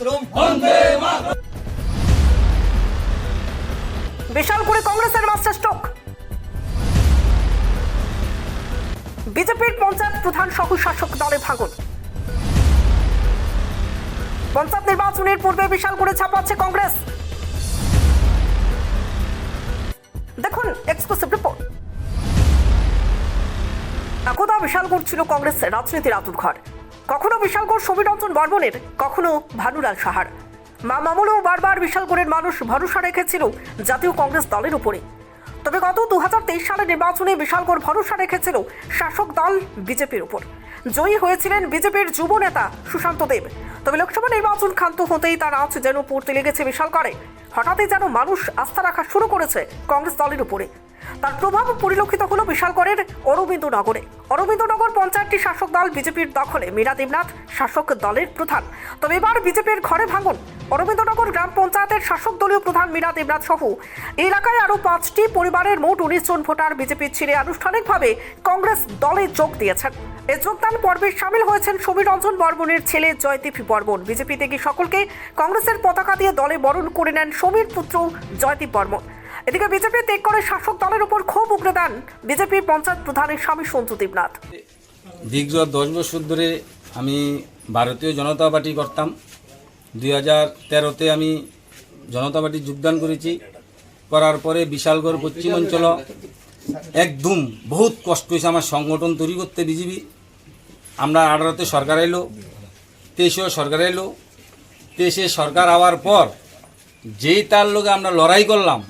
মাতরম। বিশাল করে কংগ্রেসের master stroke. বিজেপির পঞ্চায়েত প্রধান সহ শাসক দলে ভাঙন। পঞ্চায়েত নির্বাচনের পূর্বে বিশাল করে ছাপাচ্ছে কংগ্রেস। দেখুন এক্সক্লুসিভ রিপোর্ট একদা বিশালগড় ছিল কংগ্রেসের রাজনীতির আতুর ঘর কখনো বিশালগড় সমীরঞ্জন বর্মনের কখনো ভানুলাল সাহার। মা মামুলও বারবার বিশালগড়ের মানুষ ভরসা রেখেছিল জাতীয় কংগ্রেস দলের উপরে। তবে গত দু সালের নির্বাচনে বিশালগড় ভরসা রেখেছিল শাসক দল বিজেপির উপর। জয়ী হয়েছিলেন বিজেপির যুব নেতা সুশান্ত দেব। তবে লোকসভা নির্বাচন ক্ষান্ত হতেই তার আজ যেন পড়তে লেগেছে বিশালগড়ে। হঠাৎই যেন মানুষ আস্থা রাখা শুরু করেছে কংগ্রেস দলের উপরে। তার প্রভাব পরিলক্ষিত হলো বিশালগড়ের অরবিন্দনগরে। অরবিন্দনগর পঞ্চায়েতটি শাসক দল বিজেপির দখলে, মীরা দেবনাথ শাসক দলের প্রধান। তবে এবার বিজেপির ঘরে ভাঙন। অরবিন্দনগর গ্রাম পঞ্চায়েতের শাসক দলীয় প্রধান মীরা দেবনাথ সহ এলাকায় আরও পাঁচটি পরিবারের মোট উনিশ জন ভোটার বিজেপির ছেড়ে আনুষ্ঠানিকভাবে কংগ্রেস দলে যোগ দিয়েছেন। এ যোগদান পর্বে সামিল হয়েছেন সমীর রঞ্জন বর্মনের ছেলে জয়দীপ বর্মন। বিজেপি থেকে সকলকে কংগ্রেসের পতাকা দিয়ে দলে বরণ করে নেন সমীর পুত্র জয়দীপ বর্মন। এদিকে বিজেপি ত্যাগ করে শাসক দলের উপর ক্ষোভ উগড়ে দেন বিজেপির পঞ্চায়েত প্রধানের স্বামী সন্তু দেবনাথ বিগত দশ বছর ধরে আমি ভারতীয় জনতা পার্টি করতাম। দুই হাজার তেরোতে আমি জনতা পার্টি যোগদান করেছি। করার পরে বিশালগড় পশ্চিম অঞ্চল একদম বহুত কষ্ট হয়েছে আমার সংগঠন তৈরি করতে বিজেপি। আমরা আঠারোতে সরকার এলো, তেইশেও সরকার এলো। তেইশে সরকার আওয়ার পর যেই তার লোকে আমরা লড়াই করলাম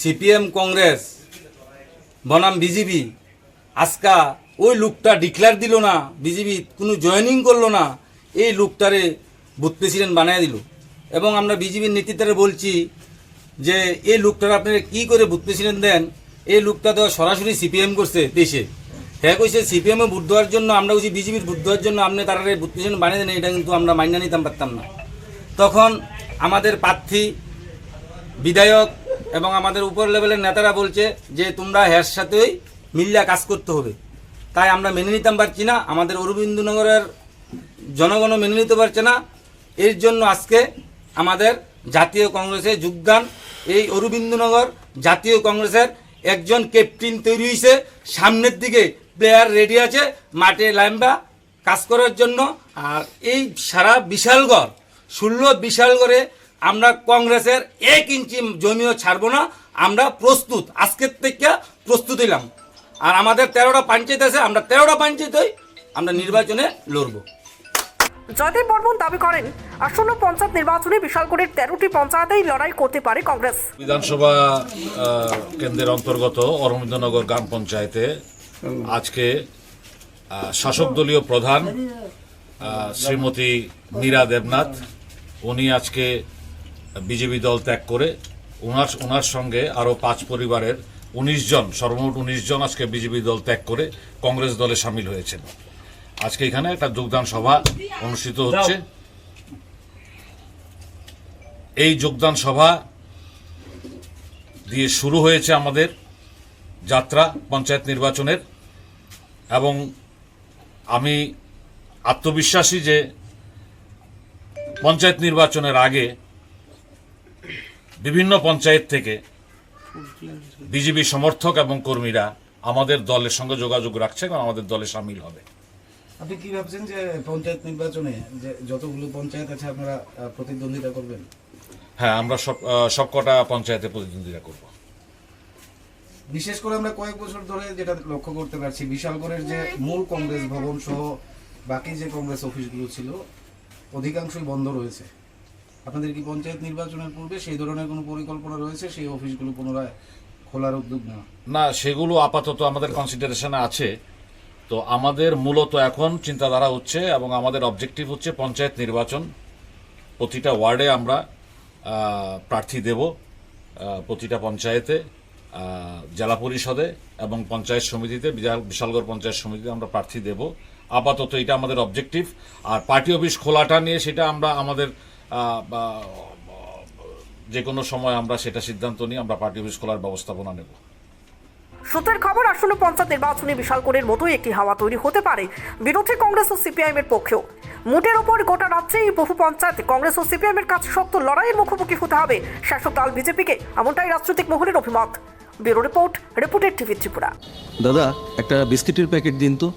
সিপিএম কংগ্রেস, বনাম বিজেপি, আজকা ওই লোকটা ডিক্লেয়ার দিল না, বিজেপি কোনো জয়েনিং করল না, এই লোকটারে বুথ প্রেসিডেন্ট বানিয়ে দিল। এবং আমরা বিজেপির নেতৃত্বে বলছি যে, এই লোকটার আপনারা কি করে বুথ প্রেসিডেন্ট দেন? এই লোকটা তো সরাসরি সিপিএম করছে দেশে। হ্যাঁ কইছে সিপিএমে বুথ দেওয়ার জন্য, আমরা কইছি বিজেপির বুথ দেওয়ার জন্য আপনি তারা বুথ প্রেসিডেন্ট বানিয়ে দেন, এটা কিন্তু আমরা মাইনা নিতাম পারতাম না। তখন আমাদের প্রার্থী, বিধায়ক এবং আমাদের উপর লেভেলের নেতারা বলছে যে তোমরা হ্যার সাথেই মিল্লা কাজ করতে হবে। তাই আমরা মেনে নিতাম পারছি না, আমাদের অরবিন্দনগরের জনগণও মেনে নিতে পারছে না। এর জন্য আজকে আমাদের জাতীয় কংগ্রেসে যোগদান। এই অরবিন্দনগর জাতীয় কংগ্রেসের একজন ক্যাপ্টেন তৈরি হয়েছে সামনের দিকে প্লেয়ার রেডি আছে, মাঠে লাইম্বা কাজ করার জন্য। আর এই সারা বিশালগড়, ষোলো বিশালগড়ে আমরা কংগ্রেসের এক ইঞ্চি জমিও ছাড়বো না আমরা প্রস্তুত। আজকের থেকে প্রস্তুত হইলাম। আর আমাদের তেরোটা পঞ্চায়েত আছে আমরা তেরোটা পঞ্চায়েতই আমরা নির্বাচনে লড়বো। জয়দীপ বর্মন দাবি করেন আসন্ন পঞ্চায়েত নির্বাচনে বিশালগড়ের তেরোটি পঞ্চায়েতেই লড়াই করতে পারে কংগ্রেস। বিধানসভা কেন্দ্রের অন্তর্গত অরবিন্দনগর গ্রাম পঞ্চায়েতে আজকে শাসক দলীয় প্রধান শ্রীমতী মীরা দেবনাথ উনি আজকে বিজেপি দল ত্যাগ করে ওনার ওনার সঙ্গে আরও পাঁচ পরিবারের উনিশ জন, সর্বমোট উনিশ জন আজকে বিজেপি দল ত্যাগ করে কংগ্রেস দলে সামিল হয়েছেন। আজকে এখানে একটা যোগদান সভা অনুষ্ঠিত হচ্ছে। এই যোগদান সভা দিয়ে শুরু হয়েছে আমাদের যাত্রা পঞ্চায়েত নির্বাচনের এবং আমি আত্মবিশ্বাসী যে পঞ্চায়েত নির্বাচনের আগে বিভিন্ন পঞ্চায়েত থেকে বিজেপি সমর্থক এবং কর্মীরা আমাদের দলের সঙ্গে যোগাযোগ রাখছে এবং আমাদের দলে সামিল হবে। আপনি কি ভাবছেন যে পঞ্চায়েত নির্বাচনে যে যতগুলো পঞ্চায়েত আছে আপনারা প্রতিদ্বন্দ্বিতা করবেন? হ্যাঁ আমরা সব সবকটা পঞ্চায়েতে প্রতিদ্বন্দ্বিতা করব। বিশেষ করে আমরা কয়েক বছর ধরে যেটা লক্ষ্য করতে পারছি বিশালগড়ের যে মূল কংগ্রেস ভবন সহ বাকি যে কংগ্রেস অফিসগুলো ছিল অধিকাংশই বন্ধ রয়েছে। আপনাদের কি পঞ্চায়েত নির্বাচনের পূর্বে সেই ধরনের কোনো পরিকল্পনা রয়েছে? সেই অফিসগুলো পুনরায় খোলার উদ্যোগ নেওয়া? না, সেগুলো আপাতত আমাদের কনসিডারেশনে আছে। তো আমাদের মূলত এখন চিন্তাধারা হচ্ছে এবং আমাদের অবজেক্টিভ হচ্ছে পঞ্চায়েত নির্বাচন। প্রতিটা ওয়ার্ডে আমরা প্রার্থী দেব প্রতিটা পঞ্চায়েতে জেলা পরিষদে এবং পঞ্চায়েত সমিতিতে, বিশাল- বিশালগড় পঞ্চায়েত সমিতিতে আমরা প্রার্থী দেব। আপাতত এটা আমাদের অবজেক্টিভ আর পার্টি অফিস খোলাটা নিয়ে সেটা আমরা আমাদের যে কোনো সময় আমরা সেটা সিদ্ধান্ত নিয়ে আমরা পার্টি অফিস খোলার ব্যবস্থাপনা নেব। সূত্রের খবর আসন্ন পঞ্চায়েত নির্বাচনে বিশালগড়ের মতোই একটি হাওয়া তৈরি হতে পারে বিরোধী কংগ্রেস ও সিপিআইএম এর পক্ষেও। মোটের ওপর গোটা রাজ্যেই বহু পঞ্চায়েত কংগ্রেস ও সিপিআইএম এর কাছে শক্ত লড়াইয়ের মুখোমুখি হতে হবে। শাসক দল বিজেপিকে এমনটাই রাজনৈতিক মহলের অভিমত। Bureau report reported TV Tripura. দাদা একটা বিস্কিটের প্যাকেট দিন তো।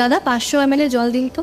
দাদা পাঁচশো এম জল দিন তো।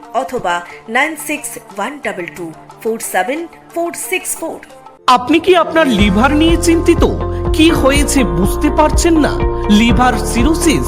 অথবা nine six one double two four seven four six four. আপনি কি আপনার লিভার নিয়ে চিন্তিত? কি হয়েছে বুঝতে পারছেন না? Liver cirrhosis